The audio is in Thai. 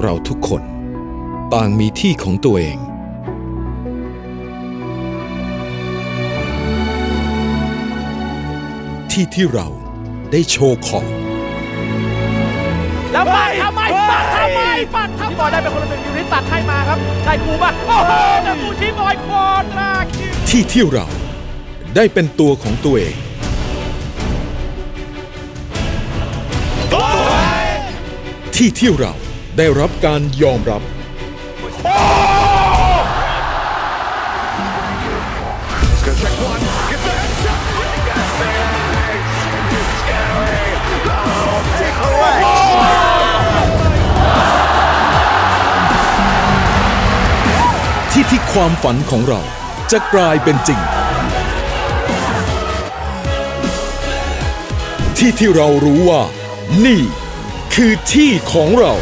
เราทุกคนต่างมีที่ของตัวเอง ที่ที่เราได้โชว์ของแล้วปัดทำไมปัดทำไมปัดทำไมบอยได้เป็นคนละหนึ่งยูนิตตัดให้มาครับได้กูป่ะโอ้โหจะกูที่บอยคอนราคิวที่ที่เราได้เป็นตัวของตัวเองที่ที่เรา ได้รับการยอมรับ ที่ที่ความฝันของเราจะกลายเป็นจริง ที่ที่เรารู้ว่า นี่คือที่ของเรา